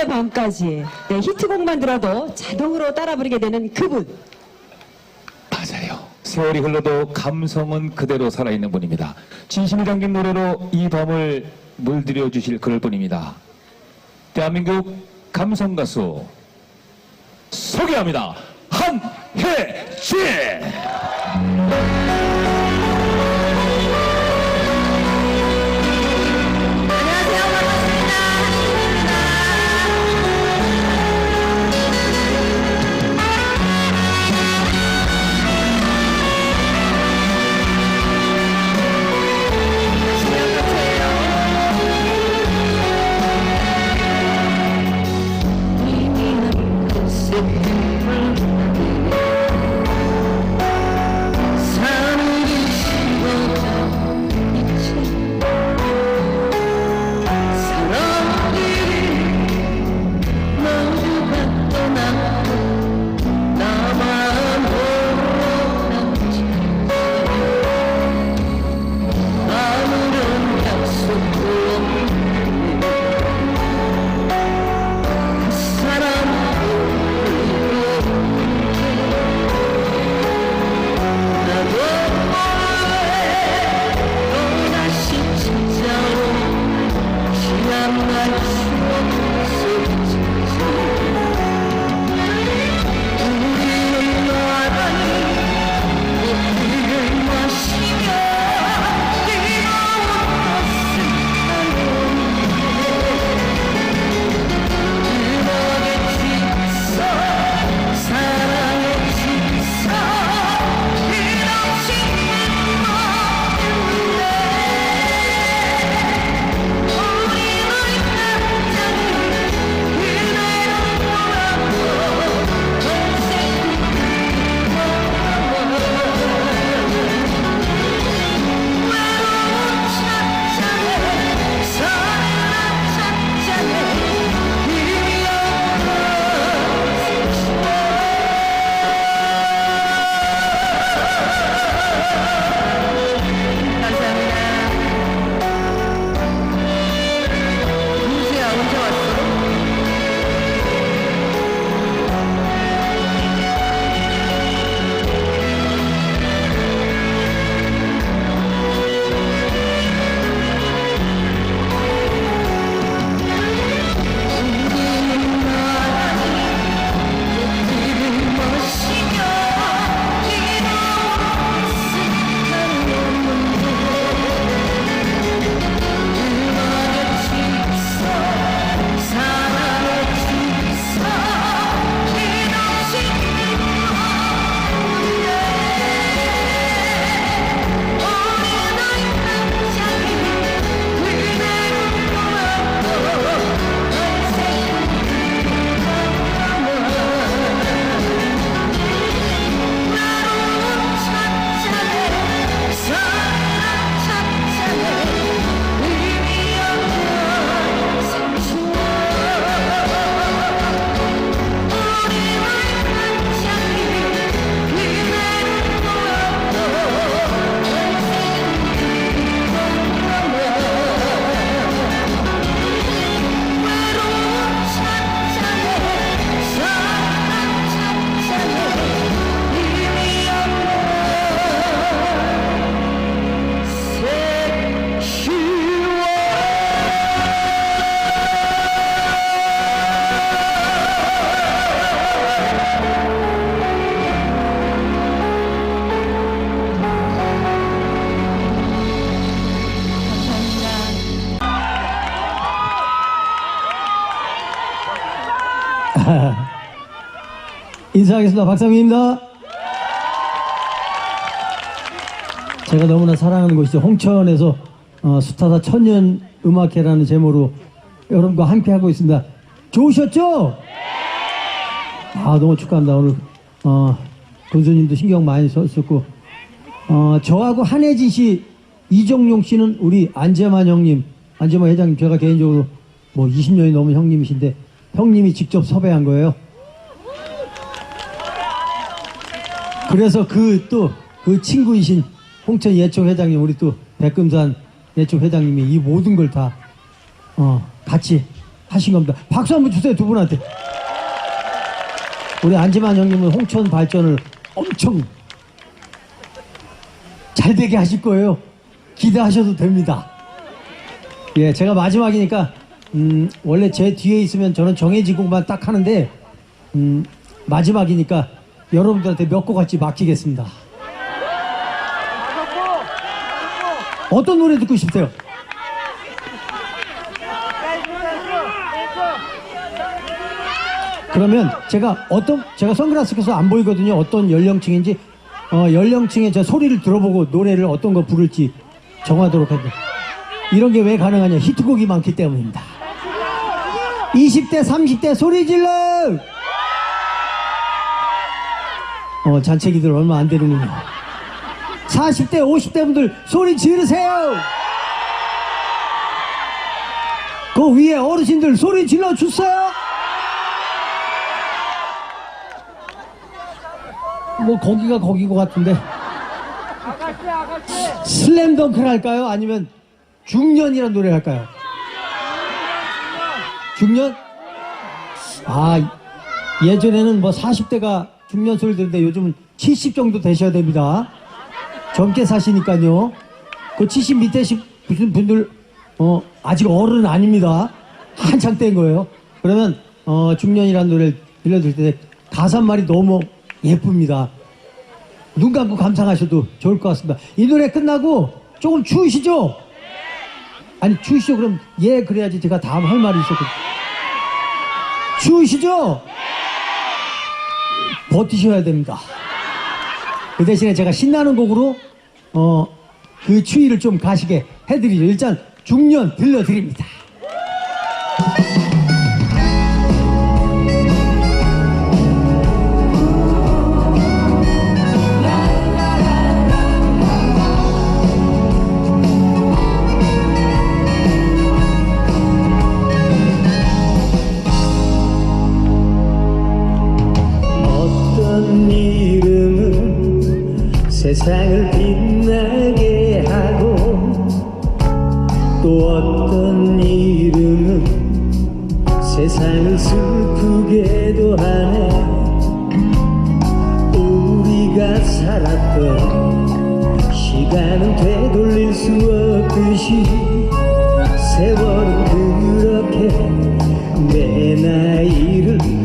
남자 서울의 밤까지 네, 히트곡만 들어도 자동으로 따라 부르게 되는 그분 맞아요. 세월이 흘러도 감성은 그대로 살아있는 분입니다. 진심이 담긴 노래로 이 밤을 물들여 주실 그럴 분입니다. 대한민국 감성 가수 소개합니다. 한혜진! 인사하겠습니다. 박상민입니다. 제가 너무나 사랑하는 곳이죠. 홍천에서 어, 수타사 천년 음악회라는 제목으로 여러분과 함께 하고 있습니다. 좋으셨죠? 아 너무 축하합니다. 오늘 어, 군수님도 신경 많이 썼었고 어, 저하고 한혜진 씨, 이정용 씨는 우리 안재만 형님, 안재만 회장님 제가 개인적으로 뭐 20년이 넘은 형님이신데 형님이 직접 섭외한 거예요. 그래서 그또그 친구이신 홍천 예총 회장님 우리 또 백금산 예총 회장님이 이 모든 걸 다 어, 같이 하신 겁니다. 박수 한번 주세요 두 분한테. 우리 안지만 형님은 홍천 발전을 엄청 잘 되게 하실 거예요. 기대하셔도 됩니다. 예, 제가 마지막이니까 음, 원래 제 뒤에 있으면 저는 정해지고만 딱 하는데 음, 마지막이니까 여러분들한테 몇 곡 같이 맡기겠습니다. 어떤 노래 듣고 싶으세요? 그러면 제가 어떤 제가 선글라스 껴서 안 보이거든요. 어떤 연령층인지 어, 연령층의 저 소리를 들어보고 노래를 어떤 거 부를지 정하도록 하죠. 이런 게 왜 가능하냐? 히트곡이 많기 때문입니다. 20대, 30대 소리 질러! 어, 잔챙이들 얼마 안 되는군요. 40대, 50대 분들 소리 지르세요! 그 위에 어르신들 소리 질러 주세요! 뭐 거기가 거긴 것 같은데 슬램덩크를 할까요? 아니면 중년이라는 노래 할까요? 중년? 아 예전에는 뭐 40대가 중년 소리 듣는데 요즘은 70 정도 되셔야 됩니다 젊게 사시니까요 그 70 밑에 시- 무슨 분들 어 아직 어른 아닙니다 한창 땐 거예요 그러면 어 중년이라는 노래를 들려드릴 때 가사 한 말이 너무 예쁩니다 눈 감고 감상하셔도 좋을 것 같습니다. 이 노래 끝나고 조금 추우시죠? 아니 추우시죠? 그럼 예 그래야지 제가 다음 할 말이 있었거든요. 추우시죠? 버티셔야 됩니다. 그 대신에 제가 신나는 곡으로 어 그 추위를 좀 가시게 해드리죠. 일단 중년 들려드립니다. 이름은 세상을 슬프게도 하네. 우리가 살았던 시간은 되돌릴 수 없듯이 세월은 그렇게 내 나이를